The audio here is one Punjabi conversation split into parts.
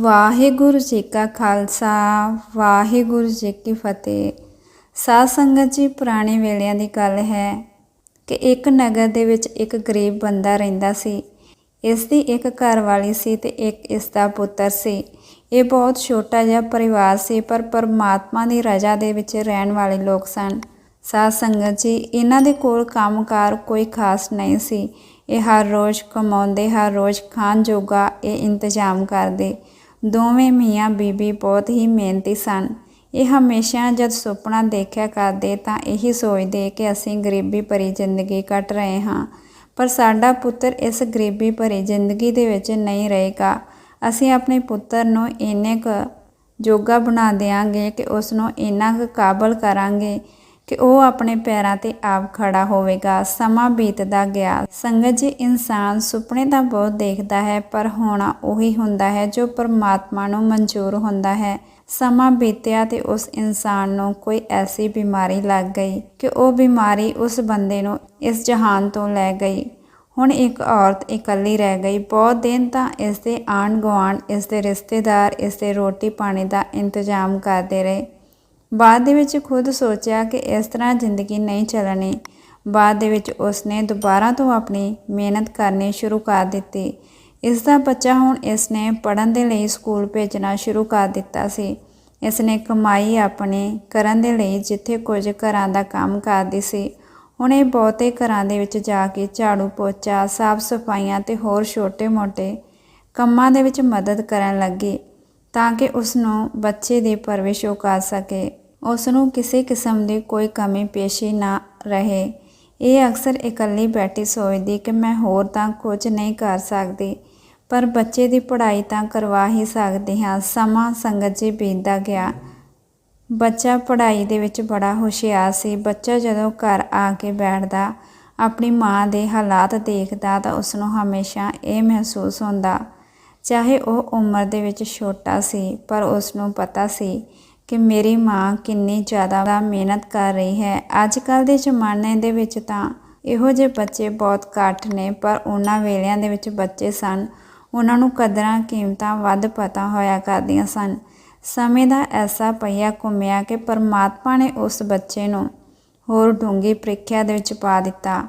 ਵਾਹਿਗੁਰੂ ਜੀ ਕਾ ਖਾਲਸਾ, ਵਾਹਿਗੁਰੂ ਜੀ ਕੀ ਫਤਿਹ। ਸਾਧ ਸੰਗਤ ਜੀ, ਪੁਰਾਣੇ ਵੇਲਿਆਂ ਦੀ ਗੱਲ ਹੈ ਕਿ ਇੱਕ ਨਗਰ ਦੇ ਵਿੱਚ ਇੱਕ ਗਰੀਬ ਬੰਦਾ ਰਹਿੰਦਾ ਸੀ। ਇਸ ਦੀ ਇੱਕ ਘਰਵਾਲੀ ਸੀ ਤੇ ਇੱਕ ਇਸ ਦਾ ਪੁੱਤਰ ਸੀ। ਇਹ ਬਹੁਤ ਛੋਟਾ ਜਿਹਾ ਪਰਿਵਾਰ ਸੀ, ਪਰ ਪਰਮਾਤਮਾ ਦੀ ਰਜ਼ਾ ਦੇ ਵਿੱਚ ਰਹਿਣ ਵਾਲੇ ਲੋਕ ਸਨ। ਸਾਧ ਸੰਗਤ ਜੀ, ਇਹਨਾਂ ਦੇ ਕੋਲ ਕੰਮਕਾਰ ਕੋਈ ਖਾਸ ਨਹੀਂ ਸੀ। ਇਹ ਹਰ ਰੋਜ਼ ਕਮਾਉਂਦੇ, ਹਰ ਰੋਜ਼ ਖਾਣ ਜੋਗਾ ਇਹ ਇੰਤਜ਼ਾਮ ਕਰਦੇ। ਦੋਵੇਂ ਮੀਆਂ ਬੀਬੀ ਬਹੁਤ ਹੀ ਮਿਹਨਤੀ ਸਨ। ਇਹ ਹਮੇਸ਼ਾ ਜਦ ਸੁਪਨਾ ਦੇਖਿਆ ਕਰਦੇ ਤਾਂ ਇਹੀ ਸੋਚਦੇ ਕਿ ਅਸੀਂ ਗਰੀਬੀ ਭਰੀ ਜ਼ਿੰਦਗੀ ਕੱਟ ਰਹੇ ਹਾਂ। ਪਰ ਸਾਡਾ ਪੁੱਤਰ ਇਸ ਗਰੀਬੀ ਭਰੀ ਜ਼ਿੰਦਗੀ ਦੇ ਵਿੱਚ ਨਹੀਂ ਰਹੇਗਾ। ਅਸੀਂ ਆਪਣੇ ਪੁੱਤਰ ਨੂੰ ਇੰਨੇ ਕੁ ਜੋਗਾ ਬਣਾ ਦੇਵਾਂਗੇ ਕਿ ਉਸ ਨੂੰ ਇੰਨਾ ਕੁ ਕਾਬਲ ਕਰਾਂਗੇ। ਕਿ ਉਹ ਆਪਣੇ ਪੈਰਾਂ ਤੇ ਆਪ ਖੜਾ ਹੋਵੇਗਾ। ਸਮਾਂ ਬੀਤਦਾ ਗਿਆ। ਸੰਗਤ ਜੀ, ਇਨਸਾਨ ਸੁਪਨੇ ਤਾਂ ਬਹੁਤ ਦੇਖਦਾ ਹੈ, ਪਰ ਹੋਣਾ ਉਹੀ ਹੁੰਦਾ ਹੈ ਜੋ ਪਰਮਾਤਮਾ ਨੂੰ ਮਨਜ਼ੂਰ ਹੁੰਦਾ ਹੈ। ਸਮਾਂ ਬੀਤਿਆ ਤੇ ਉਸ ਇਨਸਾਨ ਨੂੰ ਕੋਈ ਐਸੀ ਬਿਮਾਰੀ ਲੱਗ ਗਈ ਕਿ ਉਹ ਬਿਮਾਰੀ ਉਸ ਬੰਦੇ ਨੂੰ ਇਸ ਜਹਾਨ ਤੋਂ ਲੈ ਗਈ। ਹੁਣ ਇੱਕ ਔਰਤ ਇਕੱਲੀ ਰਹਿ ਗਈ। ਬਹੁਤ ਦਿਨ ਤਾਂ ਇਸ ਦੇ ਆਂਢ ਗੁਆਂਢ ਇਸ ਦੇ ਰਿਸ਼ਤੇਦਾਰ ਇਸ ਦੇ ਰੋਟੀ ਪਾਣੀ ਦਾ ਇੰਤਜ਼ਾਮ ਕਰਦੇ ਰਹੇ। ਬਾਅਦ ਦੇ ਵਿੱਚ ਖੁਦ ਸੋਚਿਆ ਕਿ ਇਸ ਤਰ੍ਹਾਂ ਜ਼ਿੰਦਗੀ ਨਹੀਂ ਚੱਲਣੀ। ਬਾਅਦ ਦੇ ਵਿੱਚ ਉਸਨੇ ਦੁਬਾਰਾ ਤੋਂ ਆਪਣੀ ਮਿਹਨਤ ਕਰਨੀ ਸ਼ੁਰੂ ਕਰ ਦਿੱਤੀ। ਇਸ ਦਾ ਬੱਚਾ ਹੁਣ ਇਸ ਨੇ ਪੜਨ ਦੇ ਲਈ ਸਕੂਲ ਭੇਜਣਾ ਸ਼ੁਰੂ ਕਰ ਦਿੱਤਾ ਸੀ। ਇਸ ਨੇ ਕਮਾਈ ਆਪਣੀ ਕਰਨ ਦੇ ਲਈ ਜਿੱਥੇ ਕੁਝ ਘਰਾਂ ਦਾ ਕੰਮ ਕਰਦੀ ਸੀ। ਹੁਣ ਇਹ ਬਹੁਤੇ ਘਰਾਂ ਦੇ ਵਿੱਚ ਜਾ ਕੇ ਝਾੜੂ ਪੋਚਾ, ਸਾਫ਼ ਸਫਾਈਆਂ ਤੇ ਹੋਰ ਛੋਟੇ-ਮੋਟੇ ਕੰਮਾਂ ਦੇ ਵਿੱਚ ਮਦਦ ਕਰਨ ਲੱਗੀ। ਤਾਂ ਕਿ ਉਸ ਨੂੰ ਬੱਚੇ ਦੀ ਪਰਵਰਿਸ਼ ਉਹ ਸਕੇ। ਉਸ ਨੂੰ ਕਿਸੇ ਕਿਸਮ ਦੀ ਕੋਈ ਕਮੀ ਪੇਸ਼ੀ ਨਾ ਰਹੇ। ਇਹ ਅਕਸਰ ਇਕੱਲੀ ਬੈਠੀ ਸੋਚਦੀ ਕਿ ਮੈਂ ਹੋਰ ਤਾਂ ਕੁਝ ਨਹੀਂ ਕਰ ਸਕਦੀ, ਪਰ ਬੱਚੇ ਦੀ ਪੜ੍ਹਾਈ ਤਾਂ ਕਰਵਾ ਹੀ ਸਕਦੇ ਹਾਂ, ਸਮਾਂ ਸੰਗਤ ਜੀ ਬੀਤਦਾ ਗਿਆ। ਬੱਚਾ ਪੜ੍ਹਾਈ ਦੇ ਵਿੱਚ ਬੜਾ ਹੁਸ਼ਿਆਰ ਸੀ। ਬੱਚਾ ਜਦੋਂ ਘਰ ਆ ਕੇ ਬੈਠਦਾ, ਆਪਣੀ ਮਾਂ ਦੇ ਹਾਲਾਤ ਦੇਖਦਾ ਤਾਂ ਉਸ ਨੂੰ ਹਮੇਸ਼ਾ ਇਹ ਮਹਿਸੂਸ ਹੁੰਦਾ ਚਾਹੇ ਉਹ ਉਮਰ ਦੇ ਵਿੱਚ ਛੋਟਾ ਸੀ, ਪਰ ਉਸ ਨੂੰ ਪਤਾ ਸੀ ਕਿ ਮੇਰੀ ਮਾਂ ਕਿੰਨੀ ਜ਼ਿਆਦਾ ਮਿਹਨਤ ਕਰ ਰਹੀ ਹੈ। ਅੱਜ ਕੱਲ ਦੇ ਜ਼ਮਾਨੇ ਦੇ ਵਿੱਚ ਤਾਂ ਇਹੋ ਜਿਹੇ ਬੱਚੇ ਬਹੁਤ ਘੱਟ ਨੇ, ਪਰ ਉਹਨਾਂ ਵੇਲਿਆਂ ਦੇ ਵਿੱਚ ਬੱਚੇ ਸਨ। ਉਹਨਾਂ ਨੂੰ ਕਦਰਾਂ ਕੀਮਤਾਂ ਵੱਧ ਪਤਾ ਹੋਇਆ ਕਰਦੀਆਂ ਸਨ। ਸਮੇਂ ਦਾ ਐਸਾ ਪਈਆ ਘੁੰਮਿਆ ਕਿ ਪਰਮਾਤਮਾ ਨੇ ਉਸ ਬੱਚੇ ਨੂੰ ਹੋਰ ਡੂੰਗੀ ਪ੍ਰੀਖਿਆ ਦੇ ਵਿੱਚ ਪਾ ਦਿੱਤਾ।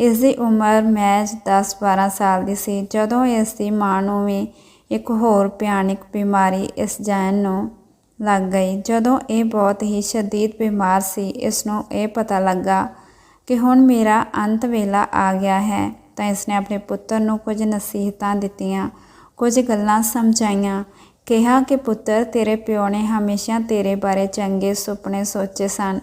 ਇਸ ਦੀ ਉਮਰ ਮੈਜ 10-12 ਸਾਲ ਦੀ ਸੀ। ਜਦੋਂ ਇਸ ਦੀ ਮਾਂ ਨੂੰ ਵੀ ਇੱਕ ਹੋਰ ਭਿਆਨਕ ਬਿਮਾਰੀ ਇਸ ਜਾਨ ਨੂੰ ਲੱਗ ਗਈ, ਜਦੋਂ ਇਹ ਬਹੁਤ ਹੀ ਸ਼ਦੀਦ ਬਿਮਾਰ ਸੀ ਇਸ ਨੂੰ ਇਹ ਪਤਾ ਲੱਗਾ ਕਿ ਹੁਣ ਮੇਰਾ ਅੰਤ ਵੇਲਾ ਆ ਗਿਆ ਹੈ, ਤਾਂ ਇਸ ਨੇ ਆਪਣੇ ਪੁੱਤਰ ਨੂੰ ਕੁਝ ਨਸੀਹਤਾਂ ਦਿੱਤੀਆਂ, ਕੁਝ ਗੱਲਾਂ ਸਮਝਾਈਆਂ, ਕਿਹਾ ਕਿ ਪੁੱਤਰ, ਤੇਰੇ ਪਿਓ ਨੇ ਹਮੇਸ਼ਾ ਤੇਰੇ ਬਾਰੇ ਚੰਗੇ ਸੁਪਨੇ ਸੋਚੇ ਸਨ।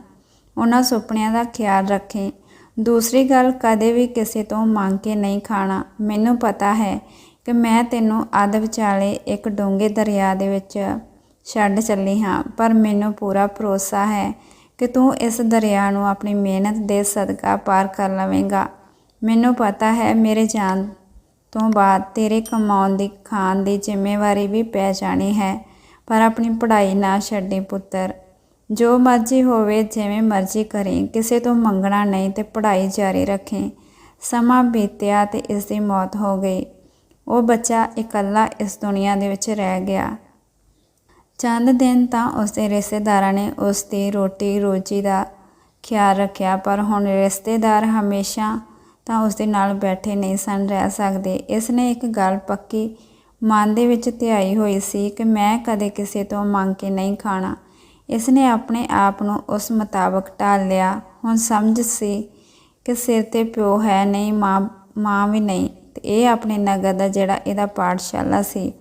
ਉਹਨਾਂ ਸੁਪਨਿਆਂ ਦਾ ਖਿਆਲ ਰੱਖੇ ਦੂਸਰੀ ਗੱਲ ਕਦੇ ਵੀ ਕਿਸੇ ਤੋਂ ਮੰਗ ਕੇ ਨਹੀਂ ਖਾਣਾ। ਮੈਨੂੰ ਪਤਾ ਹੈ ਕਿ ਮੈਂ ਤੈਨੂੰ ਅੱਧ ਵਿਚਾਲੇ ਇੱਕ ਡੂੰਘੇ ਦਰਿਆ ਦੇ ਵਿੱਚ ਛੱਡ ਚੱਲੀ ਹਾਂ, ਪਰ ਮੈਨੂੰ ਪੂਰਾ ਭਰੋਸਾ ਹੈ ਕਿ ਤੂੰ ਇਸ ਦਰਿਆ ਨੂੰ ਆਪਣੀ ਮਿਹਨਤ ਦੇ ਸਦਕਾ ਪਾਰ ਕਰ ਲਵੇਂਗਾ। ਮੈਨੂੰ ਪਤਾ ਹੈ ਮੇਰੇ ਜਾਨ ਤੋਂ ਬਾਅਦ ਤੇਰੇ ਕਮਾਉਣ ਦੀ, ਖਾਣ ਦੀ ਜ਼ਿੰਮੇਵਾਰੀ ਵੀ ਪੈ ਜਾਣੀ ਹੈ, ਪਰ ਆਪਣੀ ਪੜ੍ਹਾਈ ਨਾ ਛੱਡੀ ਪੁੱਤਰ। ਜੋ ਮਰਜ਼ੀ ਹੋਵੇ, ਜਿਵੇਂ ਮਰਜ਼ੀ ਕਰੇ, ਕਿਸੇ ਤੋਂ ਮੰਗਣਾ ਨਹੀਂ ਤੇ ਪੜ੍ਹਾਈ ਜਾਰੀ ਰੱਖੇ। ਸਮਾਂ ਬੀਤਿਆ ਤੇ ਇਸ ਦੀ ਮੌਤ ਹੋ ਗਈ। ਉਹ ਬੱਚਾ ਇਕੱਲਾ ਇਸ ਦੁਨੀਆ ਦੇ ਵਿੱਚ ਰਹਿ ਗਿਆ। ਚੰਦ ਦਿਨ ਤਾਂ ਉਸ ਦੇ ਰਿਸ਼ਤੇਦਾਰਾਂ ਨੇ ਉਸ ਦੀ ਰੋਟੀ, ਰੋਜੀ ਦਾ ਖਿਆਲ ਰੱਖਿਆ, ਪਰ ਹੁਣ ਰਿਸ਼ਤੇਦਾਰ ਹਮੇਸ਼ਾ ਤਾਂ ਉਸ ਦੇ ਨਾਲ ਬੈਠੇ ਨਹੀਂ ਸਨ, ਰਹਿ ਸਕਦੇ। ਇਸ ਨੇ ਇੱਕ ਗੱਲ ਪੱਕੀ ਮਨ ਦੇ ਵਿੱਚ ਧਿਆਈ ਹੋਈ ਸੀ ਕਿ ਮੈਂ ਕਦੇ ਕਿਸੇ ਤੋਂ ਮੰਗ ਕੇ ਨਹੀਂ ਖਾਣਾ। ਇਸ ਨੇ ਆਪਣੇ ਆਪ ਨੂੰ ਉਸ ਮੁਤਾਬਕ ਢਾਲ ਲਿਆ। ਹੁਣ ਸਮਝ ਸੀ ਕਿ ਸਿਰ ਤੇ ਪਿਓ ਹੈ ਨਹੀਂ, ਮਾਂ ਮਾਂ ਵੀ ਨਹੀਂ। ਤੇ ਇਹ ਆਪਣੇ ਨਗਰ ਦਾ ਜਿਹੜਾ ਇਹਦਾ ਪਾਠਸ਼ਾਲਾ ਸੀ।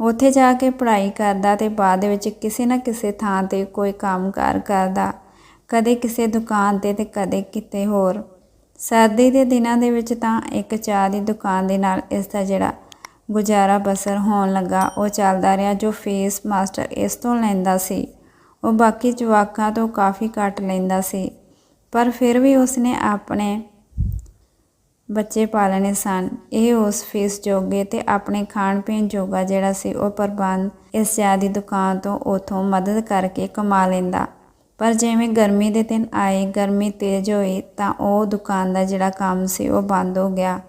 ਉੱਥੇ ਜਾ ਕੇ ਪੜ੍ਹਾਈ ਕਰਦਾ ਤੇ ਬਾਅਦ ਵਿੱਚ ਕਿਸੇ ਨਾ ਕਿਸੇ ਥਾਂ ਤੇ ਕੋਈ ਕੰਮਕਾਰ ਕਰਦਾ। ਕਦੇ ਕਿਸੇ ਦੁਕਾਨ ਤੇ ਤੇ ਕਦੇ ਕਿਤੇ ਹੋਰ। ਸਰਦੀ ਦੇ ਦਿਨਾਂ ਦੇ ਵਿੱਚ ਤਾਂ ਇੱਕ ਚਾਹ ਦੀ ਦੁਕਾਨ ਦੇ ਨਾਲ ਇਸ ਦਾ ਜਿਹੜਾ ਗੁਜ਼ਾਰਾ ਬਸਰ ਹੋਣ ਲੱਗਾ। ਉਹ ਚੱਲਦਾ ਰਿਹਾ ਜੋ ਫੇਸ ਮਾਸਟਰ ਇਸ ਤੋਂ ਲੈਂਦਾ ਸੀ। ਉਹ ਬਾਕੀ ਜਵਾਕਾਂ ਤੋਂ ਕਾਫੀ ਘੱਟ ਲੈਂਦਾ ਸੀ। ਪਰ ਫਿਰ ਵੀ ਉਸਨੇ ਆਪਣੇ ਬੱਚੇ ਪਾਲਣੇ ਸਨ। ਇਹ ਉਸ ਫੀਸ ਜੋਗੇ ਤੇ ਆਪਣੇ ਖਾਣ ਪੀਣ ਜੋਗਾ ਜਿਹੜਾ ਸੀ, ਉਹ ਪ੍ਰਬੰਧ ਇਸ ਚਾਹ ਦੀ ਦੁਕਾਨ ਤੋਂ ਉਥੋਂ ਮਦਦ ਕਰਕੇ ਕਮਾ ਲੈਂਦਾ। ਪਰ ਜਿਵੇਂ ਗਰਮੀ ਦੇ ਦਿਨ ਆਏ, ਗਰਮੀ ਤੇਜ਼ ਹੋਈ, ਤਾਂ ਉਹ ਦੁਕਾਨ ਦਾ ਜਿਹੜਾ ਕੰਮ ਸੀ, ਉਹ ਬੰਦ ਹੋ ਗਿਆ।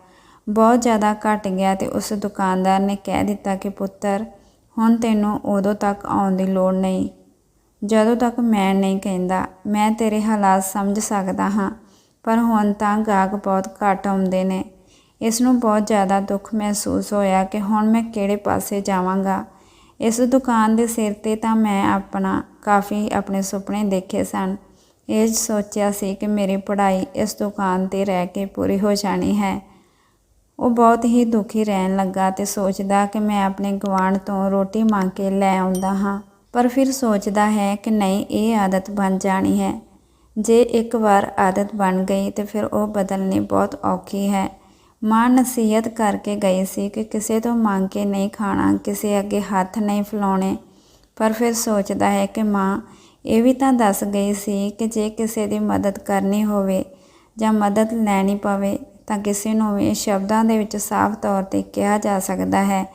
ਬਹੁਤ ਜ਼ਿਆਦਾ ਘਟ ਗਿਆ ਤੇ ਉਸ ਦੁਕਾਨਦਾਰ ਨੇ ਕਹਿ ਦਿੱਤਾ ਕਿ, ਪੁੱਤਰ, ਹੁਣ ਤੈਨੂੰ ਉਦੋਂ ਤੱਕ ਆਉਣ ਦੀ ਲੋੜ ਨਹੀਂ। ਜਦੋਂ ਤੱਕ ਮੈਂ ਨਹੀਂ ਕਹਿੰਦਾ, ਮੈਂ ਤੇਰੇ ਹਾਲਾਤ ਸਮਝ ਸਕਦਾ ਹਾਂ, ਪਰ ਹੁਣ ਤਾਂ ਗਾਹਕ ਬਹੁਤ ਘੱਟ ਆਉਂਦੇ ਨੇ। ਇਸ ਨੂੰ ਬਹੁਤ ਜ਼ਿਆਦਾ ਦੁੱਖ ਮਹਿਸੂਸ ਹੋਇਆ ਕਿ ਹੁਣ ਮੈਂ ਕਿਹੜੇ ਪਾਸੇ ਜਾਵਾਂਗਾ। ਇਸ ਦੁਕਾਨ ਦੇ ਸਿਰ ਤੇ ਤਾਂ ਮੈਂ ਆਪਣਾ, ਕਾਫੀ ਆਪਣੇ ਸੁਪਨੇ ਦੇਖੇ ਸਨ। ਇਹ ਸੋਚਿਆ ਸੀ ਕਿ ਮੇਰੀ ਪੜ੍ਹਾਈ ਇਸ ਦੁਕਾਨ ਤੇ ਰਹਿ ਕੇ ਪੂਰੀ ਹੋ ਜਾਣੀ ਹੈ। ਉਹ ਬਹੁਤ ਹੀ ਦੁਖੀ ਰਹਿਣ ਲੱਗਾ ਤੇ ਸੋਚਦਾ ਕਿ ਮੈਂ ਆਪਣੇ ਗੁਆਂਢ ਤੋਂ ਰੋਟੀ ਮੰਗ ਕੇ ਲੈ ਆਉਂਦਾ ਹਾਂ। ਪਰ ਫਿਰ ਸੋਚਦਾ ਹੈ ਕਿ ਨਹੀਂ, ਇਹ ਆਦਤ ਬਣ ਜਾਣੀ ਹੈ। ਜੇ ਇੱਕ ਵਾਰ ਆਦਤ ਬਣ ਗਈ ਤੇ ਫਿਰ ਉਹ ਬਦਲਣੀ ਬਹੁਤ ਔਖੀ ਹੈ। ਮਾਂ ਨਸੀਹਤ ਕਰਕੇ ਗਈ ਸੀ ਕਿ ਕਿਸੇ ਤੋਂ ਮੰਗ ਕੇ ਨਹੀਂ ਖਾਣਾ, ਕਿਸੇ ਅੱਗੇ ਹੱਥ ਨਹੀਂ ਫੈਲਾਉਣੇ। ਪਰ ਫਿਰ ਸੋਚਦਾ ਹੈ ਕਿ ਮਾਂ, ਇਹ ਵੀ ਤਾਂ ਦੱਸ ਗਈ ਸੀ ਕਿ ਜੇ ਕਿਸੇ ਦੀ ਮਦਦ ਕਰਨੀ ਹੋਵੇ ਜਾਂ ਮਦਦ ਲੈਣੀ ਪਵੇ ਤਾਂ ਕਿਸੇ ਨੂੰ ਵੀ ਸ਼ਬਦਾਂ ਦੇ ਵਿੱਚ ਸਾਫ਼ ਤੌਰ ਤੇ ਕਿਹਾ ਜਾ ਸਕਦਾ ਹੈ।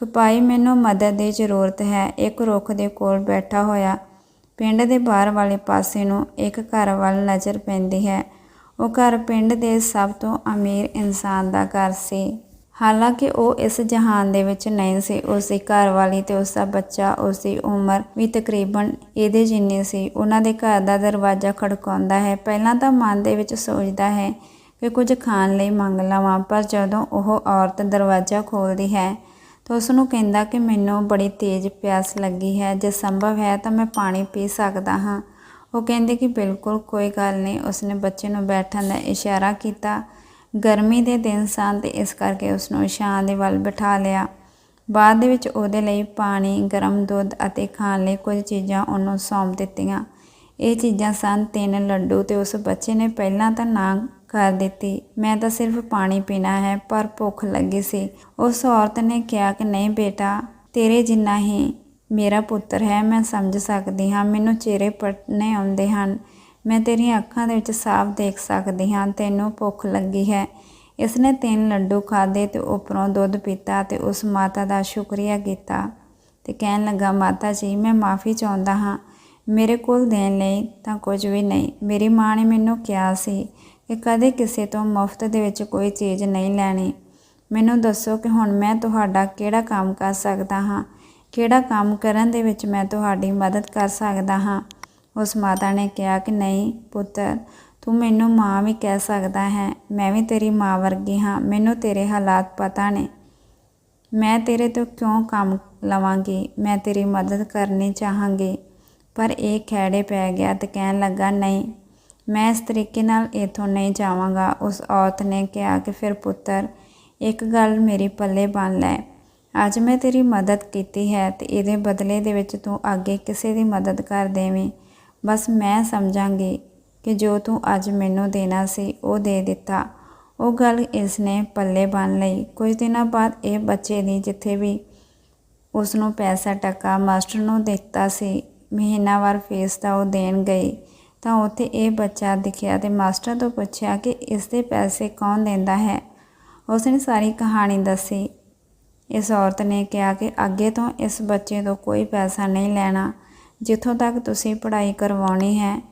ਕਿ ਭਾਈ ਮੈਨੂੰ ਮਦਦ ਦੀ ਜ਼ਰੂਰਤ ਹੈ। ਇੱਕ ਰੁੱਖ ਦੇ ਕੋਲ ਬੈਠਾ ਹੋਇਆ ਪਿੰਡ ਦੇ ਬਾਹਰ ਵਾਲੇ ਪਾਸੇ ਨੂੰ ਇੱਕ ਘਰ ਵੱਲ ਨਜ਼ਰ ਪੈਂਦੀ ਹੈ। ਉਹ ਘਰ ਪਿੰਡ ਦੇ ਸਭ ਤੋਂ ਅਮੀਰ ਇਨਸਾਨ ਦਾ ਘਰ ਸੀ। ਹਾਲਾਂਕਿ ਉਹ ਇਸ ਜਹਾਨ ਦੇ ਵਿੱਚ ਨਹੀਂ ਸੀ। ਉਸ ਦੀ ਘਰ ਵਾਲੀ ਤੇ ਉਸ ਦਾ ਬੱਚਾ, ਉਸ ਦੀ ਉਮਰ ਵੀ ਤਕਰੀਬਨ ਇਹਦੇ ਜਿੰਨੀ ਸੀ। ਉਹਨਾਂ ਦੇ ਘਰ ਦਾ ਦਰਵਾਜ਼ਾ ਖੜਕਾਉਂਦਾ ਹੈ। ਪਹਿਲਾਂ ਤਾਂ ਮਨ ਦੇ ਵਿੱਚ ਸੋਚਦਾ ਹੈ ਕਿ ਕੁਝ ਖਾਣ ਲਈ ਮੰਗ ਲਵਾਂ, ਪਰ ਜਦੋਂ ਉਹ ਔਰਤ ਦਰਵਾਜ਼ਾ ਖੋਲਦੀ ਹੈ ਤਾਂ ਉਸ ਨੂੰ ਕਹਿੰਦਾ ਕਿ ਮੈਨੂੰ ਬੜੀ ਤੇਜ਼ ਪਿਆਸ ਲੱਗੀ ਹੈ, ਜੇ ਸੰਭਵ ਹੈ ਤਾਂ ਮੈਂ ਪਾਣੀ ਪੀ ਸਕਦਾ ਹਾਂ। ਉਹ ਕਹਿੰਦੇ ਕਿ ਬਿਲਕੁਲ, ਕੋਈ ਗੱਲ ਨਹੀਂ। ਉਸਨੇ ਬੱਚੇ ਨੂੰ ਬੈਠਣ ਦਾ ਇਸ਼ਾਰਾ ਕੀਤਾ। ਗਰਮੀ ਦੇ ਦਿਨ ਸਨ ਤੇ ਇਸ ਕਰਕੇ ਉਸ ਨੂੰ ਛਾਂ ਦੇ ਵੱਲ ਬਿਠਾ ਲਿਆ। ਬਾਅਦ ਦੇ ਵਿੱਚ ਉਹਦੇ ਲਈ ਪਾਣੀ, ਗਰਮ ਦੁੱਧ ਅਤੇ ਖਾਣ ਲਈ ਕੁਝ ਚੀਜ਼ਾਂ ਉਹਨੂੰ ਸੌਂਪ ਦਿੱਤੀਆਂ। ਇਹ ਚੀਜ਼ਾਂ ਸਨ ਤਿੰਨ ਲੱਡੂ ਤੇ ਉਸ ਬੱਚੇ ਨੇ ਪਹਿਲਾਂ ਤਾਂ ਨਾ ਕਰ ਦਿੱਤੀ। ਮੈਂ ਤਾਂ ਸਿਰਫ ਪਾਣੀ ਪੀਣਾ ਹੈ, ਪਰ ਭੁੱਖ ਲੱਗੀ ਸੀ। ਉਸ ਔਰਤ ਨੇ ਕਿਹਾ ਕਿ, ਨਹੀਂ ਬੇਟਾ, ਤੇਰੇ ਜਿੰਨਾ ਹੀ ਮੇਰਾ ਪੁੱਤਰ ਹੈ, ਮੈਂ ਸਮਝ ਸਕਦੀ ਹਾਂ, ਮੈਨੂੰ ਚਿਹਰੇ ਪੜਨੇ ਆਉਂਦੇ ਹਨ। ਮੈਂ ਤੇਰੀਆਂ ਅੱਖਾਂ ਦੇ ਵਿੱਚ ਸਾਫ਼ ਦੇਖ ਸਕਦੀ ਹਾਂ, ਤੈਨੂੰ ਭੁੱਖ ਲੱਗੀ ਹੈ। ਇਸ ਨੇ ਤਿੰਨ ਲੱਡੂ ਖਾਦੇ ਤੇ ਉੱਪਰੋਂ ਦੁੱਧ ਪੀਤਾ ਤੇ ਉਸ ਮਾਤਾ ਦਾ ਸ਼ੁਕਰੀਆ ਕੀਤਾ ਤੇ ਕਹਿਣ ਲੱਗਾ, ਮਾਤਾ ਜੀ, ਮੈਂ ਮਾਫੀ ਚਾਹੁੰਦਾ ਹਾਂ। ਮੇਰੇ ਕੋਲ ਦੇਣ ਲਈ ਤਾਂ ਕੁਝ ਵੀ ਨਹੀਂ। ਮੇਰੀ ਮਾਂ ਨੇ ਮੈਨੂੰ ਕਿਹਾ ਸੀ ਕਿ ਕਦੇ ਕਿਸੇ ਤੋਂ ਮੁਫਤ ਦੇ ਵਿੱਚ ਕੋਈ ਚੀਜ਼ ਨਹੀਂ ਲੈਣੀ। ਮੈਨੂੰ ਦੱਸੋ ਕਿ ਹੁਣ ਮੈਂ ਤੁਹਾਡਾ ਕਿਹੜਾ ਕੰਮ ਕਰ ਸਕਦਾ ਹਾਂ? ਕਿਹੜਾ ਕੰਮ ਕਰਨ ਦੇ ਵਿੱਚ ਮੈਂ ਤੁਹਾਡੀ ਮਦਦ ਕਰ ਸਕਦਾ ਹਾਂ? ਉਸ ਮਾਤਾ ਨੇ ਕਿਹਾ ਕਿ ਨਹੀਂ ਪੁੱਤਰ ਤੂੰ ਮੈਨੂੰ ਮਾਂ ਵੀ ਕਹਿ ਸਕਦਾ ਹੈ। ਮੈਂ ਵੀ ਤੇਰੀ ਮਾਂ ਵਰਗੀ ਹਾਂ। ਮੈਨੂੰ ਤੇਰੇ ਹਾਲਾਤ ਪਤਾ ਨੇ। ਮੈਂ ਤੇਰੇ ਤੋਂ ਕਿਉਂ ਕੰਮ ਲਵਾਂਗੀ? ਮੈਂ ਤੇਰੀ ਮਦਦ ਕਰਨੀ ਚਾਹਾਂਗੀ। ਪਰ ਇਹ ਖੈੜੇ ਪੈ ਗਿਆ ਤੇ ਕਹਿਣ ਲੱਗਾ, ਨਹੀਂ ਮੈਂ ਇਸ ਤਰੀਕੇ ਨਾਲ ਇਥੋਂ ਨਹੀਂ ਜਾਵਾਂਗਾ। ਉਸ ਔਰਤ ਨੇ ਕਿਹਾ ਕਿ ਫਿਰ ਪੁੱਤਰ, ਇੱਕ ਗੱਲ ਮੇਰੀ ਪੱਲੇ ਬੰਨ ਲੈ। ਅੱਜ ਮੈਂ ਤੇਰੀ ਮਦਦ ਕੀਤੀ ਹੈ ਤੇ ਇਹਦੇ ਬਦਲੇ ਦੇ ਵਿੱਚ ਤੂੰ ਅੱਗੇ ਕਿਸੇ ਦੀ ਮਦਦ ਕਰ ਦੇਵੇਂ। ਬਸ ਮੈਂ ਸਮਝਾਂਗੀ ਕਿ ਜੋ ਤੂੰ ਅੱਜ ਮੈਨੂੰ ਦੇਣਾ ਸੀ, ਉਹ ਦੇ ਦਿੱਤਾ। ਉਹ ਗੱਲ ਇਸ ਨੇ ਪੱਲੇ ਬੰਨ ਲਈ। ਕੁਝ ਦਿਨਾਂ ਬਾਅਦ ਇਹ ਬੱਚੇ ਦੀ ਜਿੱਥੇ ਵੀ ਉਸ ਨੂੰ ਪੈਸਾ ਟੱਕਾ, ਮਾਸਟਰ ਨੂੰ ਦਿੱਤਾ ਸੀ, ਮਹੀਨਾਵਾਰ ਫੀਸ ਦਾ ਉਹ ਦੇਣ ਗਈ। ਤਾਂ ਉੱਥੇ ਇਹ ਬੱਚਾ ਦਿਖਿਆ ਤੇ ਮਾਸਟਰ ਤੋਂ ਪੁੱਛਿਆ ਕਿ ਇਸ ਦੇ ਪੈਸੇ ਕੌਣ ਦਿੰਦਾ ਹੈ। ਉਸਨੇ ਸਾਰੀ ਕਹਾਣੀ ਦੱਸੀ। ਇਸ ਔਰਤ ਨੇ ਕਿਹਾ ਕਿ ਅੱਗੇ ਤੋਂ ਇਸ ਬੱਚੇ ਤੋਂ ਕੋਈ ਪੈਸਾ ਨਹੀਂ ਲੈਣਾ। ਜਿੱਥੋਂ ਤੱਕ ਤੁਸੀਂ ਪੜ੍ਹਾਈ ਕਰਵਾਉਣੀ ਹੈ,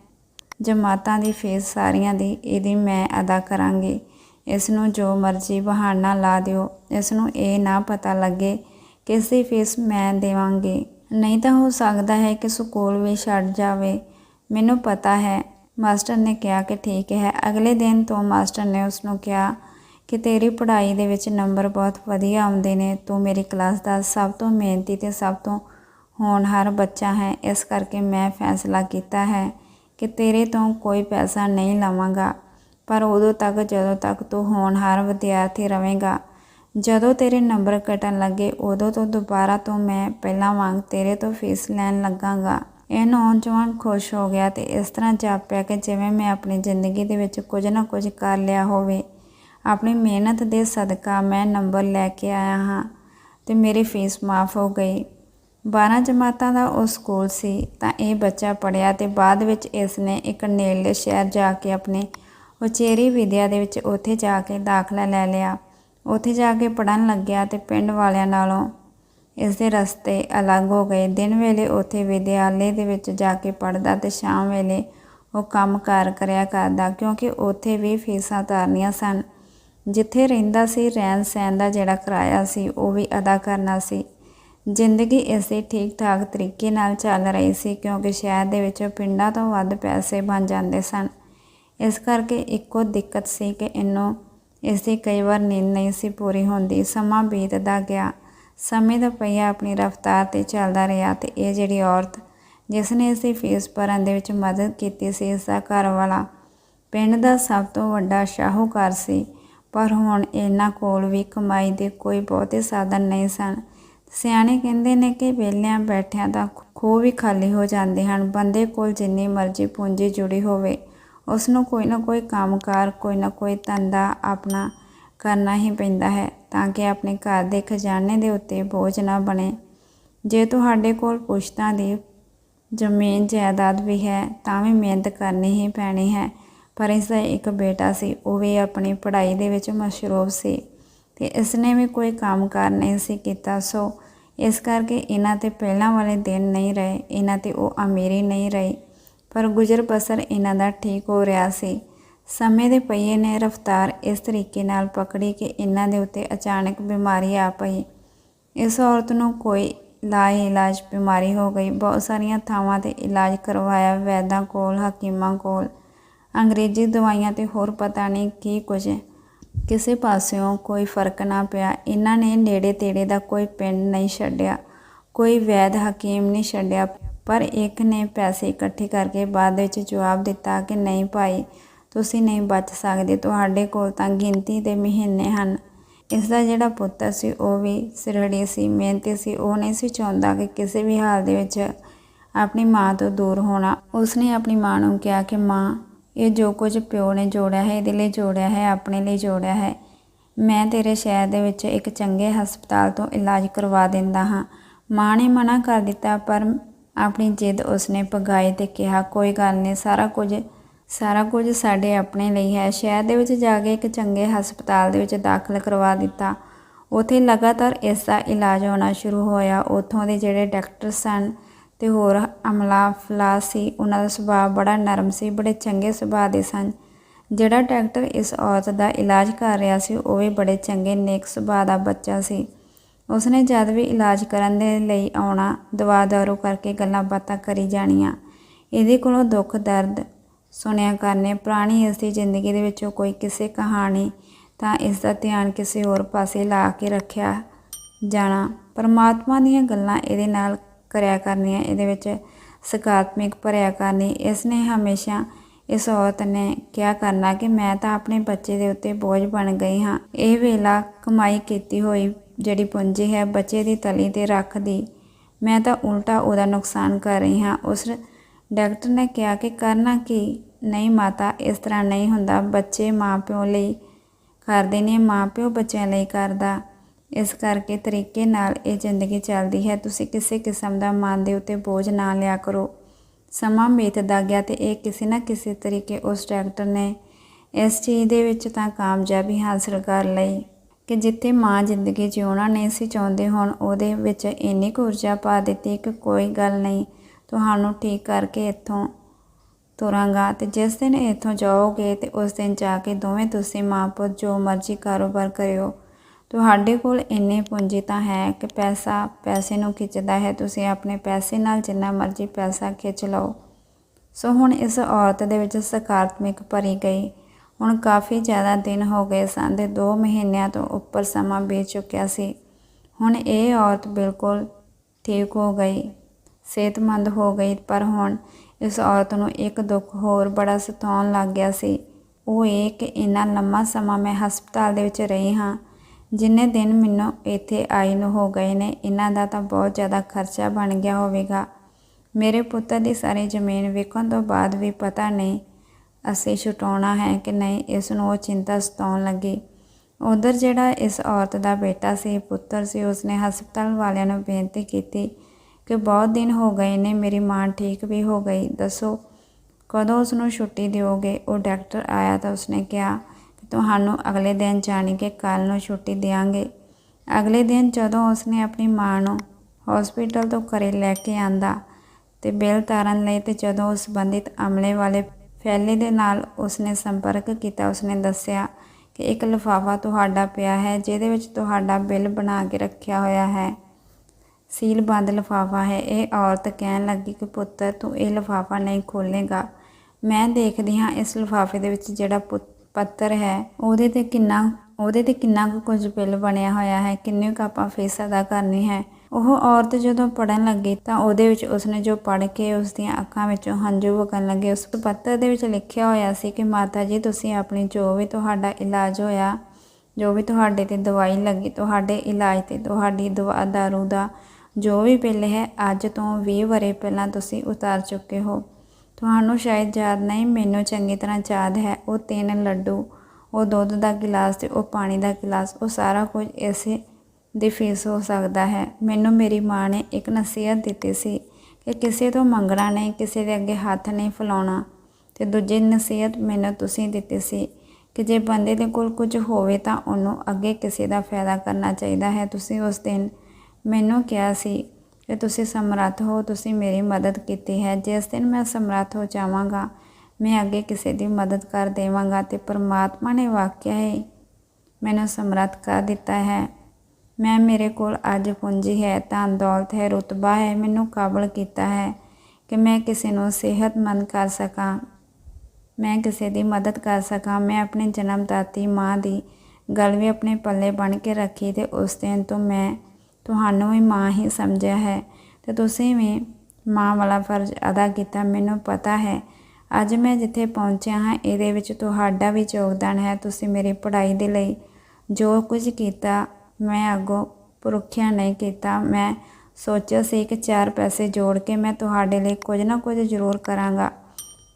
ਜਮਾਤਾਂ ਦੀ ਫੀਸ ਸਾਰੀਆਂ ਦੀ, ਇਹਦੀ ਮੈਂ ਅਦਾ ਕਰਾਂਗੀ। ਇਸ ਨੂੰ ਜੋ ਮਰਜ਼ੀ ਬਹਾਨਾ ਲਾ ਦਿਓ। ਇਸ ਨੂੰ ਇਹ ਨਾ ਪਤਾ ਲੱਗੇ ਕਿ ਇਸ ਦੀ ਫੀਸ ਮੈਂ ਦੇਵਾਂਗੀ। ਨਹੀਂ ਤਾਂ ਹੋ ਸਕਦਾ ਹੈ ਕਿ ਸਕੂਲ ਵੀ ਛੱਡ ਜਾਵੇ। ਮੈਨੂੰ ਪਤਾ ਹੈ। ਮਾਸਟਰ ਨੇ ਕਿਹਾ ਕਿ ਠੀਕ ਹੈ। ਅਗਲੇ ਦਿਨ ਤੋਂ ਮਾਸਟਰ ਨੇ ਉਸ ਨੂੰ ਕਿਹਾ ਕਿ ਤੇਰੀ ਪੜ੍ਹਾਈ ਦੇ ਵਿੱਚ ਨੰਬਰ ਬਹੁਤ ਵਧੀਆ ਆਉਂਦੇ ਨੇ। ਤੂੰ ਮੇਰੀ ਕਲਾਸ ਦਾ ਸਭ ਤੋਂ ਮਿਹਨਤੀ ਤੇ ਸਭ ਤੋਂ ਹੋਣਹਾਰ ਬੱਚਾ ਹੈ। ਇਸ ਕਰਕੇ ਮੈਂ ਫੈਸਲਾ ਕੀਤਾ ਹੈ ਕਿ ਤੇਰੇ ਤੋਂ ਕੋਈ ਪੈਸਾ ਨਹੀਂ ਲਵਾਂਗਾ। ਪਰ ਉਦੋਂ ਤੱਕ, ਜਦੋਂ ਤੱਕ ਤੂੰ ਹੋਣਹਾਰ ਵਿਦਿਆਰਥੀ ਰਵੇਂਗਾ ਜਦੋਂ ਤੇਰੇ ਨੰਬਰ ਘਟਣ ਲੱਗੇ, ਉਦੋਂ ਤੋਂ ਦੁਬਾਰਾ ਤੋਂ ਮੈਂ ਪਹਿਲਾਂ ਵਾਂਗ ਤੇਰੇ ਤੋਂ ਫੀਸ ਲੈਣ ਲੱਗਾਂਗਾ। ਇਹ ਨੌਜਵਾਨ ਖੁਸ਼ ਹੋ ਗਿਆ ਤੇ ਇਸ ਤਰ੍ਹਾਂ ਜਾਪਿਆ ਕਿ ਜਿਵੇਂ ਮੈਂ ਆਪਣੀ ਜ਼ਿੰਦਗੀ ਦੇ ਵਿੱਚ ਕੁਝ ਨਾ ਕੁਝ ਕਰ ਲਿਆ ਹੋਵੇ। ਆਪਣੀ ਮਿਹਨਤ ਦੇ ਸਦਕਾ ਮੈਂ ਨੰਬਰ ਲੈ ਕੇ ਆਇਆ ਹਾਂ ਤੇ ਮੇਰੀ ਫੀਸ ਮਾਫ ਹੋ ਗਈ। 12 ਜਮਾਤਾਂ ਦਾ ਉਹ ਸਕੂਲ ਸੀ, ਤਾਂ ਇਹ ਬੱਚਾ ਪੜਿਆ ਤੇ ਬਾਅਦ ਵਿੱਚ ਇਸ ਨੇ ਇੱਕ ਨੇੜਲੇ ਸ਼ਹਿਰ ਜਾ ਕੇ ਆਪਣੇ ਉਚੇਰੀ ਵਿਦਿਆ ਦੇ ਵਿੱਚ ਉੱਥੇ ਜਾ ਕੇ ਦਾਖਲਾ ਲੈ ਲਿਆ। ਉੱਥੇ ਜਾ ਕੇ ਪੜਨ ਲੱਗਿਆ ਤੇ ਪਿੰਡ ਵਾਲਿਆਂ ਨਾਲੋਂ ਇਸ ਦੇ ਰਸਤੇ ਅਲੱਗ ਹੋ ਗਏ। ਦਿਨ ਵੇਲੇ ਉੱਥੇ ਵਿਦਿਆਲੇ ਦੇ ਵਿੱਚ ਜਾ ਕੇ ਪੜਦਾ ਤੇ ਸ਼ਾਮ ਵੇਲੇ ਉਹ ਕੰਮ ਕਾਰ ਕਰਿਆ ਕਰਦਾ, ਕਿਉਂਕਿ ਉੱਥੇ ਵੀ ਫੀਸਾਂ ਤਾਰਨੀਆਂ ਸਨ। ਜਿੱਥੇ ਰਹਿੰਦਾ ਸੀ, ਰਹਿਣ ਸਹਿਣ ਦਾ ਜਿਹੜਾ ਕਿਰਾਇਆ ਸੀ, ਉਹ ਵੀ ਅਦਾ ਕਰਨਾ ਸੀ। ਜ਼ਿੰਦਗੀ ਇਸੇ ਠੀਕ ਠਾਕ ਤਰੀਕੇ ਨਾਲ ਚੱਲ ਰਹੀ ਸੀ, ਕਿਉਂਕਿ ਸ਼ਹਿਰ ਦੇ ਵਿੱਚ ਪਿੰਡਾਂ ਤੋਂ ਵੱਧ ਪੈਸੇ ਬਣ ਜਾਂਦੇ ਸਨ। ਇਸ ਕਰਕੇ ਇੱਕੋ ਦਿੱਕਤ ਸੀ ਕਿ ਇਹਨੂੰ, ਇਸ ਦੀ ਕਈ ਵਾਰ ਨੀਂਦ ਨਹੀਂ ਸੀ ਪੂਰੀ ਹੁੰਦੀ। ਸਮਾਂ ਬੀਤਦਾ ਗਿਆ। ਸਮੇਂ ਦਾ ਪਹੀਆ ਆਪਣੀ ਰਫ਼ਤਾਰ ਤੇ ਚੱਲਦਾ ਰਿਹਾ ਤੇ ਇਹ ਜਿਹੜੀ ਔਰਤ ਜਿਸ ਨੇ ਇਸ ਦੀ ਫੀਸ ਭਰਨ ਦੇ ਵਿੱਚ ਮਦਦ ਕੀਤੀ ਸੀ, ਇਸ ਦਾ ਘਰ ਵਾਲਾ ਪਿੰਡ ਦਾ ਸਭ ਤੋਂ ਵੱਡਾ ਸ਼ਾਹੂਕਾਰ ਸੀ, ਪਰ ਹੁਣ ਇਹਨਾਂ ਕੋਲ ਵੀ ਕਮਾਈ ਦੇ ਕੋਈ ਬਹੁਤੇ ਸਾਧਨ ਨਹੀਂ ਸਨ। ਸਿਆਣੇ ਕਹਿੰਦੇ ਨੇ ਕਿ ਵਿਹਲਿਆਂ ਬੈਠਿਆਂ ਦਾ ਖੂਹ ਵੀ ਖਾਲੀ ਹੋ ਜਾਂਦੇ ਹਨ। ਬੰਦੇ ਕੋਲ ਜਿੰਨੀ ਮਰਜ਼ੀ ਪੂੰਜੀ ਜੁੜੀ ਹੋਵੇ ਉਸ ਨੂੰ ਕੋਈ ਨਾ ਕੋਈ ਕੰਮਕਾਰ, ਕੋਈ ਨਾ ਕੋਈ ਧੰਦਾ ਆਪਣਾ ਕਰਨਾ ਹੀ ਪੈਂਦਾ ਹੈ। ਤਾਂ ਕਿ ਆਪਣੇ ਘਰ ਦੇ ਖਜ਼ਾਨੇ ਦੇ ਉੱਤੇ ਬੋਝ ਨਾ ਬਣੇ। ਜੇ ਤੁਹਾਡੇ ਕੋਲ ਪੁਸ਼ਤਾਂ ਦੀ ਜ਼ਮੀਨ, ਜਾਇਦਾਦ ਵੀ ਹੈ, ਤਾਂ ਵੀ ਮਿਹਨਤ ਕਰਨੀ ਹੀ ਪੈਣੀ ਹੈ। ਪਰ ਇਸ ਦਾ ਇੱਕ ਬੇਟਾ ਸੀ, ਉਹ ਵੀ ਆਪਣੀ ਪੜ੍ਹਾਈ ਦੇ ਵਿੱਚ ਮਸ਼ਰੂਫ ਸੀ ਤੇ ਇਸ ਨੇ ਵੀ ਕੋਈ ਕੰਮਕਾਰ ਨਹੀਂ ਸੀ ਕੀਤਾ। ਸੋ ਇਸ ਕਰਕੇ ਇਹਨਾਂ ਤੇ ਪਹਿਲਾਂ ਵਾਲੇ ਦਿਨ ਨਹੀਂ ਰਹੇ, ਇਹਨਾਂ ਤੇ ਉਹ ਅਮੀਰੀ ਨਹੀਂ ਰਹੀ। ਪਰ ਗੁਜ਼ਰ ਬਸਰ ਇਹਨਾਂ ਦਾ ਠੀਕ ਹੋ ਰਿਹਾ ਸੀ। ਸਮੇਂ ਦੇ ਪਹੀਏ ਨੇ ਰਫ਼ਤਾਰ ਇਸ ਤਰੀਕੇ ਨਾਲ ਪਕੜੀ ਕਿ ਇਹਨਾਂ ਦੇ ਉੱਤੇ ਅਚਾਨਕ ਬਿਮਾਰੀ ਆ ਪਈ। ਇਸ ਔਰਤ ਨੂੰ ਕੋਈ ਲਾ ਇਲਾਜ ਬਿਮਾਰੀ ਹੋ ਗਈ। ਬਹੁਤ ਸਾਰੀਆਂ ਥਾਵਾਂ ਤੇ ਇਲਾਜ ਕਰਵਾਇਆ, ਵੈਦਾਂ ਕੋਲ, ਹਕੀਮਾਂ ਕੋਲ। ਅੰਗਰੇਜ਼ੀ ਦਵਾਈਆਂ ਤੇ ਹੋਰ ਪਤਾ ਨਹੀਂ ਕੀ ਕੁਝ। ਕਿਸੇ ਪਾਸਿਓਂ ਕੋਈ ਫ਼ਰਕ ਨਾ ਪਿਆ। ਇਹਨਾਂ ਨੇ ਨੇੜੇ ਤੇੜੇ ਦਾ ਕੋਈ ਪਿੰਡ ਨਹੀਂ ਛੱਡਿਆ, ਕੋਈ ਵੈਦ ਹਕੀਮ ਨਹੀਂ ਛੱਡਿਆ। ਪਰ ਇੱਕ ਨੇ ਪੈਸੇ ਇਕੱਠੇ ਕਰਕੇ ਬਾਅਦ ਵਿੱਚ ਜਵਾਬ ਦਿੱਤਾ ਕਿ ਨਹੀਂ ਭਾਈ ਤੁਸੀਂ ਨਹੀਂ ਬਚ ਸਕਦੇ। ਤੁਹਾਡੇ ਕੋਲ ਤਾਂ ਗਿਣਤੀ ਦੇ ਮਹੀਨੇ ਹਨ। ਇਸ ਦਾ ਜਿਹੜਾ ਪੁੱਤਰ ਸੀ, ਉਹ ਵੀ ਸਿਰੜੀ ਸੀ। ਮਿਹਨਤੀ ਸੀ। ਉਹ ਨਹੀਂ ਸੀ ਚਾਹੁੰਦਾ ਕਿ ਕਿਸੇ ਵੀ ਹਾਲ ਦੇ ਵਿੱਚ ਆਪਣੀ ਮਾਂ ਤੋਂ ਦੂਰ ਹੋਣਾ। ਉਸਨੇ ਆਪਣੀ ਮਾਂ ਨੂੰ ਕਿਹਾ ਕਿ, ਮਾਂ, ਇਹ ਜੋ ਕੁਝ ਪਿਓ ਨੇ ਜੋੜਿਆ ਹੈ, ਇਹਦੇ ਲਈ ਜੋੜਿਆ ਹੈ, ਆਪਣੇ ਲਈ ਜੋੜਿਆ ਹੈ। ਮੈਂ ਤੇਰੇ ਸ਼ਹਿਰ ਦੇ ਵਿੱਚ ਇੱਕ ਚੰਗੇ ਹਸਪਤਾਲ ਤੋਂ ਇਲਾਜ ਕਰਵਾ ਦਿੰਦਾ ਹਾਂ। ਮਾਂ ਨੇ ਮਨਾ ਕਰ ਦਿੱਤਾ, ਪਰ ਆਪਣੀ ਜਿੱਦ ਉਸਨੇ ਪਗਾਈ ਤੇ ਕਿਹਾ, ਕੋਈ ਗੱਲ ਨਹੀਂ, ਸਾਰਾ ਕੁਝ ਸਾਰਾ ਕੁਝ ਸਾਡੇ ਆਪਣੇ ਲਈ ਹੈ। ਸ਼ਹਿਰ ਦੇ ਵਿੱਚ ਜਾ ਕੇ ਇੱਕ ਚੰਗੇ ਹਸਪਤਾਲ ਦੇ ਵਿੱਚ ਦਾਖਲ ਕਰਵਾ ਦਿੱਤਾ। ਉਥੇ ਲਗਾਤਾਰ ਇਸ ਦਾ ਇਲਾਜ ਹੋਣਾ ਸ਼ੁਰੂ ਹੋਇਆ। ਉਥੋਂ ਦੇ ਜਿਹੜੇ ਡਾਕਟਰ ਸਨ ਤੇ ਹੋਰ ਅਮਲਾ ਫਲਾ ਸੀ, ਉਹਨਾਂ ਦਾ ਸੁਭਾਅ ਬੜਾ ਨਰਮ ਸੀ, ਬੜੇ ਚੰਗੇ ਸੁਭਾਅ ਦੇ ਸਨ। ਜਿਹੜਾ ਡਾਕਟਰ ਇਸ ਔਰਤ ਦਾ ਇਲਾਜ ਕਰ ਰਿਹਾ ਸੀ, ਉਹ ਵੀ ਬੜੇ ਚੰਗੇ, ਨੇਕ ਸੁਭਾਅ ਦਾ ਬੱਚਾ ਸੀ। ਉਸਨੇ ਜਦ ਵੀ ਇਲਾਜ ਕਰਨ ਦੇ ਲਈ ਆਉਣਾ ਦਵਾ ਦਾਰੂ ਕਰਕੇ ਗੱਲਾਂ ਬਾਤਾਂ ਕਰੀ ਜਾਣੀਆਂ। ਇਹਦੇ ਕੋਲੋਂ ਦੁੱਖ, ਦਰਦ ਸੁਣਿਆ ਕਰਨੇ, ਪੁਰਾਣੀ ਇਸ ਜ਼ਿੰਦਗੀ ਦੇ ਵਿੱਚੋਂ ਕੋਈ ਕਿਸੇ ਕਹਾਣੀ ਤਾਂ ਇਸ ਦਾ ਧਿਆਨ ਕਿਸੇ ਹੋਰ ਪਾਸੇ ਲਾ ਕੇ ਰੱਖਿਆ ਜਾਣਾ। ਪਰਮਾਤਮਾ ਦੀਆਂ ਗੱਲਾਂ ਇਹਦੇ ਨਾਲ ਕਰਿਆ ਕਰਨੀਆਂ, ਇਹਦੇ ਵਿੱਚ ਸਕਾਰਾਤਮਕ ਭਰਿਆ ਕਰਨੀ। ਇਸ ਨੇ ਹਮੇਸ਼ਾ ਇਸ ਔਰਤ ਨੇ ਕਿਹਾ ਕਰਨਾ ਕਿ ਮੈਂ ਤਾਂ ਆਪਣੇ ਬੱਚੇ ਦੇ ਉੱਤੇ ਬੋਝ ਬਣ ਗਈ ਹਾਂ। ਇਹ ਵੇਲਾ ਕਮਾਈ ਕੀਤੀ ਹੋਈ ਜਿਹੜੀ ਪੂੰਜੀ ਹੈ ਬੱਚੇ ਦੀ ਤਲੀ ਤੇ ਰੱਖ ਦੀ। ਮੈਂ ਤਾਂ ਉਲਟਾ ਉਹਦਾ ਨੁਕਸਾਨ ਕਰ ਰਹੀ ਹਾਂ। ਉਸ ਡਾਕਟਰ ਨੇ ਕਿਹਾ ਕਿ ਕਰਨਾ ਕੀ? ਨਹੀਂ ਮਾਤਾ, ਇਸ ਤਰ੍ਹਾਂ ਨਹੀਂ ਹੁੰਦਾ। ਬੱਚੇ ਮਾਪਿਓ ਲਈ ਕਰਦੇ ਨੇ, ਮਾਪਿਓ ਬੱਚਿਆਂ ਲਈ ਕਰਦਾ। ਇਸ ਕਰਕੇ ਤਰੀਕੇ ਨਾਲ ਇਹ ਜ਼ਿੰਦਗੀ ਚੱਲਦੀ ਹੈ। ਤੁਸੀਂ ਕਿਸੇ ਕਿਸਮ ਦਾ ਮਨ ਦੇ ਉੱਤੇ ਬੋਝ ਨਾ ਲਿਆ ਕਰੋ। ਸਮਾਂ ਬੀਤਦਾ ਗਿਆ ਤੇ ਇਹ ਕਿਸੇ ਨਾ ਕਿਸੇ ਤਰੀਕੇ ਉਸ ਡਾਕਟਰ ਨੇ ਇਸ ਚੀਜ਼ ਦੇ ਵਿੱਚ ਤਾਂ ਕਾਮਯਾਬੀ ਹਾਸਲ ਕਰ ਲਈ ਕਿ ਜਿੱਥੇ ਮਾਂ ਜ਼ਿੰਦਗੀ ਜਿਉਣਾ ਨਹੀਂ ਸੀ ਚਾਹੁੰਦੇ ਹੁਣ, ਉਹਦੇ ਵਿੱਚ ਇੰਨੀ ਕੁ ਊਰਜਾ ਪਾ ਦਿੱਤੀ ਕਿ ਕੋਈ ਗੱਲ ਨਹੀਂ। ਤੁਹਾਨੂੰ ਠੀਕ ਕਰਕੇ ਇੱਥੋਂ ਤੁਰਾਂਗਾ ਤੇ ਜਿਸ ਦਿਨ ਇੱਥੋਂ ਜਾਓਗੇ ਤੇ ਉਸ ਦਿਨ ਜਾ ਕੇ ਦੋਵੇਂ ਤੁਸੀਂ ਮਾਂ ਪੁੱਤ ਜੋ ਮਰਜ਼ੀ ਕਾਰੋਬਾਰ ਕਰਿਓ। ਤੁਹਾਡੇ ਕੋਲ ਇੰਨੀ ਪੂੰਜੀ ਤਾਂ ਹੈ ਕਿ ਪੈਸਾ ਪੈਸੇ ਨੂੰ ਖਿੱਚਦਾ ਹੈ, ਤੁਸੀਂ ਆਪਣੇ ਪੈਸੇ ਨਾਲ ਜਿੰਨਾ ਮਰਜ਼ੀ ਪੈਸਾ ਖਿੱਚ ਲਓ। ਸੋ ਹੁਣ ਇਸ ਔਰਤ ਦੇ ਵਿੱਚ ਸਕਾਰਾਤਮਕ ਭਰੀ ਗਈ। ਹੁਣ ਕਾਫੀ ਜ਼ਿਆਦਾ ਦਿਨ ਹੋ ਗਏ ਸਨ ਤੇ 2 ਮਹੀਨਿਆਂ ਤੋਂ ਉੱਪਰ ਸਮਾਂ ਬੀਤ ਚੁੱਕਿਆ ਸੀ। ਹੁਣ ਇਹ ਔਰਤ ਬਿਲਕੁਲ ਠੀਕ ਹੋ ਗਈ। ਸਿਹਤਮੰਦ ਹੋ ਗਈ, ਪਰ ਹੁਣ ਇਸ ਔਰਤ ਨੂੰ ਇੱਕ ਦੁੱਖ ਹੋਰ ਬੜਾ ਸਤਾਉਣ ਲੱਗ ਗਿਆ ਸੀ। ਉਹ ਇਹ ਕਿ ਇੰਨਾ ਲੰਮਾ ਸਮਾਂ ਮੈਂ ਹਸਪਤਾਲ ਦੇ ਵਿੱਚ ਰਹੀ ਹਾਂ, ਜਿੰਨੇ ਦਿਨ ਮੈਨੂੰ ਇੱਥੇ ਆਈ ਨੂੰ ਹੋ ਗਏ ਨੇ, ਇਹਨਾਂ ਦਾ ਤਾਂ ਬਹੁਤ ਜ਼ਿਆਦਾ ਖਰਚਾ ਬਣ ਗਿਆ ਹੋਵੇਗਾ। ਮੇਰੇ ਪੁੱਤਰ ਦੀ ਸਾਰੀ ਜ਼ਮੀਨ ਵੇਖਣ ਤੋਂ ਬਾਅਦ ਵੀ ਪਤਾ ਨਹੀਂ ਅਸੀਂ ਛੁਟਾਉਣਾ ਹੈ ਕਿ ਨਹੀਂ, ਇਸ ਨੂੰ ਉਹ ਚਿੰਤਾ ਸਤਾਉਣ ਲੱਗੀ। ਉਧਰ ਜਿਹੜਾ ਇਸ ਔਰਤ ਦਾ ਬੇਟਾ ਸੀ, ਪੁੱਤਰ ਸੀ, ਉਸਨੇ ਹਸਪਤਾਲ ਵਾਲਿਆਂ ਨੂੰ ਬੇਨਤੀ ਕੀਤੀ ਕਿ ਬਹੁਤ ਦਿਨ ਹੋ ਗਏ ਨੇ, ਮੇਰੀ ਮਾਂ ਠੀਕ ਵੀ ਹੋ ਗਈ। ਦੱਸੋ, ਕਦੋਂ ਉਸ ਨੂੰ ਛੁੱਟੀ ਦਿਓਗੇ? ਉਹ ਡਾਕਟਰ ਆਇਆ ਤਾਂ ਉਸਨੇ ਕਿਹਾ ਕਿ ਤੁਹਾਨੂੰ ਅਗਲੇ ਦਿਨ ਜਾਣੀ ਕਿ ਕੱਲ ਨੂੰ ਛੁੱਟੀ ਦੇਵਾਂਗੇ ਅਗਲੇ ਦਿਨ ਜਦੋਂ ਉਸਨੇ ਆਪਣੀ ਮਾਂ ਨੂੰ ਹਸਪੀਟਲ ਤੋਂ ਘਰੇ ਲੈ ਕੇ ਆਂਦਾ ਤੇ ਬਿੱਲ ਤਾਰਨ ਲਈ ਤੇ ਜਦੋਂ ਉਸ ਸੰਬੰਧਿਤ ਅਮਲੇ ਵਾਲੇ ਫੈਲੇ ਦੇ ਨਾਲ ਉਸਨੇ ਸੰਪਰਕ ਕੀਤਾ, ਉਸਨੇ ਦੱਸਿਆ ਕਿ ਇੱਕ ਲਿਫਾਫਾ ਤੁਹਾਡਾ ਪਿਆ ਹੈ, ਜਿਹਦੇ ਵਿੱਚ ਤੁਹਾਡਾ ਬਿੱਲ ਬਣਾ ਕੇ ਰੱਖਿਆ ਹੋਇਆ ਹੈ। ਸੀਲਬੰਦ ਲਿਫਾਫਾ ਹੈ। ਇਹ ਔਰਤ ਕਹਿਣ ਲੱਗੀ ਕਿ ਪੁੱਤਰ, ਤੂੰ ਇਹ ਲਿਫਾਫਾ ਨਹੀਂ ਖੋਲੇਗਾ ਮੈਂ ਦੇਖਦੀ ਹਾਂ ਇਸ ਲਿਫਾਫੇ ਦੇ ਵਿੱਚ ਜਿਹੜਾ ਪੁ- ਪੱਤਰ ਹੈ। ਉਹਦੇ ਤੇ ਕਿੰਨਾ, ਉਹਦੇ ਤੇ ਕਿੰਨਾ ਕੁ ਕੁਝ ਬਿੱਲ ਬਣਿਆ ਹੋਇਆ ਹੈ। ਕਿੰਨੇ ਕੁ ਆਪਾਂ ਫੀਸ ਅਦਾ ਕਰਨੀ ਹੈ। ਉਹ ਔਰਤ ਜਦੋਂ ਪੜਨ ਲੱਗੀ ਤਾਂ ਉਹਦੇ ਵਿੱਚ ਉਸਨੇ ਜੋ ਪੜ੍ਹ ਕੇ ਉਸ ਦੀਆਂ ਅੱਖਾਂ ਵਿੱਚੋਂ ਹੰਝੂ ਵਗਣ ਲੱਗੇ। ਉਸ ਪੱਤਰ ਦੇ ਵਿੱਚ ਲਿਖਿਆ ਹੋਇਆ ਸੀ ਕਿ, ਮਾਤਾ ਜੀ, ਤੁਸੀਂ ਆਪਣੀ ਜੋ ਵੀ ਤੁਹਾਡਾ ਇਲਾਜ ਹੋਇਆ, ਜੋ ਵੀ ਤੁਹਾਡੇ ਤੇ ਦਵਾਈ ਲੱਗੀ, ਤੁਹਾਡੇ ਇਲਾਜ ਤੇ ਤੁਹਾਡੀ ਦਵਾ, ਦਾਰੂ ਦਾ ਜੋ ਵੀ ਬਿੱਲ ਹੈ, ਅੱਜ ਤੋਂ 20 ਵਰੇ ਪਹਿਲਾਂ ਤੁਸੀਂ ਉਤਾਰ ਚੁੱਕੇ ਹੋ। ਤੁਹਾਨੂੰ ਸ਼ਾਇਦ ਯਾਦ ਨਹੀਂ, ਮੈਨੂੰ ਚੰਗੀ ਤਰ੍ਹਾਂ ਯਾਦ ਹੈ, ਉਹ ਤਿੰਨ ਲੱਡੂ, ਉਹ ਦੁੱਧ ਦਾ ਗਿਲਾਸ ਤੇ ਉਹ ਪਾਣੀ ਦਾ ਗਿਲਾਸ, ਉਹ ਸਾਰਾ ਕੁਝ ਇਸੇ ਦੀ ਫੀਸ ਹੋ ਸਕਦਾ ਹੈ। ਮੈਨੂੰ ਮੇਰੀ ਮਾਂ ਨੇ ਇੱਕ ਨਸੀਹਤ ਦਿੱਤੀ ਸੀ ਕਿ ਕਿਸੇ ਤੋਂ ਮੰਗਣਾ ਨਹੀਂ, ਕਿਸੇ ਦੇ ਅੱਗੇ ਹੱਥ ਨਹੀਂ ਫੈਲਾਉਣਾ। ਤੇ ਦੂਜੀ ਨਸੀਹਤ ਮੈਨੂੰ ਤੁਸੀਂ ਦਿੱਤੀ ਸੀ ਕਿ ਜੇ ਬੰਦੇ ਦੇ ਕੋਲ ਕੁਝ ਹੋਵੇ ਤਾਂ ਉਹਨੂੰ ਅੱਗੇ ਕਿਸੇ ਦਾ ਫਾਇਦਾ ਕਰਨਾ ਚਾਹੀਦਾ ਹੈ। ਤੁਸੀਂ ਉਸ ਦਿਨ ਮੈਨੂੰ ਕਿਹਾ ਸੀ ਕਿ ਤੁਸੀਂ ਸਮਰੱਥ ਹੋ, ਤੁਸੀਂ ਮੇਰੀ ਮਦਦ ਕੀਤੀ ਹੈ। ਜਿਸ ਦਿਨ ਮੈਂ ਸਮਰੱਥ ਹੋ ਜਾਵਾਂਗਾ, ਮੈਂ ਅੱਗੇ ਕਿਸੇ ਦੀ ਮਦਦ ਕਰ ਦੇਵਾਂਗਾ ਤੇ ਪਰਮਾਤਮਾ ਨੇ ਵਾਕਿਆ ਹੀ ਮੈਨੂੰ ਸਮਰੱਥ ਕਰ ਦਿੱਤਾ ਹੈ। ਮੈਂ ਮੇਰੇ ਕੋਲ ਅੱਜ ਪੂੰਜੀ ਹੈ ਧਨ ਦੌਲਤ ਹੈ, ਰੁਤਬਾ ਹੈ, ਮੈਨੂੰ ਕਾਬਲ ਕੀਤਾ ਹੈ ਕਿ ਮੈਂ ਕਿਸੇ ਨੂੰ ਸਿਹਤਮੰਦ ਕਰ ਸਕਾਂ, ਮੈਂ ਕਿਸੇ ਦੀ ਮਦਦ ਕਰ ਸਕਾਂ। ਮੈਂ ਆਪਣੇ ਜਨਮਦਾਤੀ ਮਾਂ ਦੀ ਗੱਲ ਵੀ ਆਪਣੇ ਪੱਲੇ ਬਣ ਕੇ ਰੱਖੀ ਤੇ ਉਸ ਦਿਨ ਤੋਂ ਮੈਂ ਤੁਹਾਨੂੰ ਵੀ ਮਾਂ ਹੀ ਸਮਝਿਆ ਹੈ ਤੇ ਤੁਸੀਂ ਵੀ ਮਾਂ ਵਾਲਾ ਫਰਜ਼ ਅਦਾ ਕੀਤਾ, ਮੈਨੂੰ ਪਤਾ ਹੈ। ਅੱਜ ਮੈਂ ਜਿੱਥੇ ਪਹੁੰਚਿਆ ਹਾਂ, ਇਹਦੇ ਵਿੱਚ ਤੁਹਾਡਾ ਵੀ ਯੋਗਦਾਨ ਹੈ। ਤੁਸੀਂ ਮੇਰੀ ਪੜ੍ਹਾਈ ਦੇ ਲਈ ਜੋ ਕੁਝ ਕੀਤਾ, ਮੈਂ ਅੱਗੋਂ ਪੁਰਖਿਆ ਨਹੀਂ ਕੀਤਾ। ਮੈਂ ਸੋਚਿਆ ਸੀ ਕਿ ਚਾਰ ਪੈਸੇ ਜੋੜ ਕੇ ਮੈਂ ਤੁਹਾਡੇ ਲਈ ਕੁਝ ਨਾ ਕੁਝ ਜ਼ਰੂਰ ਕਰਾਂਗਾ,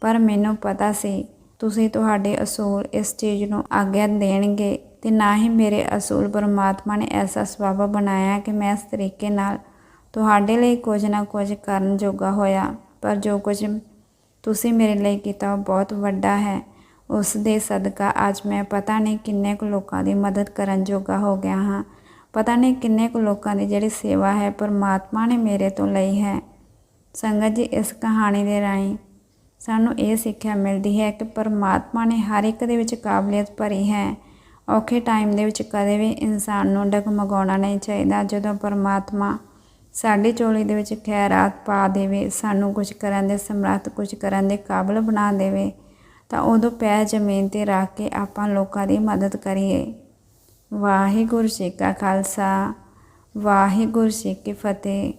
ਪਰ ਮੈਨੂੰ ਪਤਾ ਸੀ ਤੁਸੀਂ ਤੁਹਾਡੇ ਅਸੂਲ ਇਸ ਚੀਜ਼ ਨੂੰ ਆਗਿਆ ਦੇਣਗੇ। ਤੇ ਨਾ ਹੀ ਮੇਰੇ ਅਸੂਲ ਪਰਮਾਤਮਾ ਨੇ ਐਸਾ ਸਬਬ ਬਣਾਇਆ ਕਿ ਮੈਂ ਇਸ ਤਰੀਕੇ ਨਾਲ ਤੁਹਾਡੇ ਲਈ ਕੁਝ ਨਾ ਕੁਝ ਕਰਨ ਜੋਗਾ ਹੋਇਆ। ਪਰ ਜੋ ਕੁਝ ਤੁਸੀਂ ਮੇਰੇ ਲਈ ਕੀਤਾ ਉਹ ਬਹੁਤ ਵੱਡਾ ਹੈ। ਉਸ ਦੇ ਸਦਕਾ ਅੱਜ ਮੈਂ ਪਤਾ ਨਹੀਂ ਕਿੰਨੇ ਕੁ ਲੋਕਾਂ ਦੀ ਮਦਦ ਕਰਨ ਜੋਗਾ ਹੋ ਗਿਆ ਹਾਂ। ਪਤਾ ਨਹੀਂ ਕਿੰਨੇ ਕੁ ਲੋਕਾਂ ਦੀ ਜਿਹੜੀ ਸੇਵਾ ਹੈ ਪਰਮਾਤਮਾ ਨੇ ਮੇਰੇ ਤੋਂ ਲਈ ਹੈ। ਸੰਗਤ ਜੀ, ਇਸ ਕਹਾਣੀ ਦੇ ਰਾਹੀਂ ਸਾਨੂੰ ਇਹ ਸਿੱਖਿਆ ਮਿਲਦੀ ਹੈ ਕਿ ਪਰਮਾਤਮਾ ਨੇ ਹਰ ਇੱਕ ਦੇ ਵਿੱਚ ਕਾਬਲੀਅਤ ਭਰੀ ਹੈ। ਔਖੇ ਟਾਈਮ ਦੇ ਵਿੱਚ ਕਦੇ ਵੀ ਇਨਸਾਨ ਨੂੰ ਡਗਮਗਾਉਣਾ ਨਹੀਂ ਚਾਹੀਦਾ। ਜਦੋਂ ਪਰਮਾਤਮਾ ਸਾਡੀ ਚੋਲੀ ਦੇ ਵਿੱਚ ਖੈਰਾਤ ਪਾ ਦੇਵੇ, ਸਾਨੂੰ ਕੁਝ ਕਰਨ ਦੇ ਸਮਰੱਥ, ਕੁਝ ਕਰਨ ਦੇ ਕਾਬਲ ਬਣਾ ਦੇਵੇ, ਤਾਂ ਉਦੋਂ ਪੈਰ ਜ਼ਮੀਨ ਤੇ ਰੱਖ ਕੇ ਆਪਾਂ ਲੋਕਾਂ ਦੀ ਮਦਦ ਕਰੀਏ। ਵਾਹਿਗੁਰੂ ਜੀ ਕਾ ਖਾਲਸਾ, ਵਾਹਿਗੁਰੂ ਜੀ ਕੀ ਫਤਿਹ।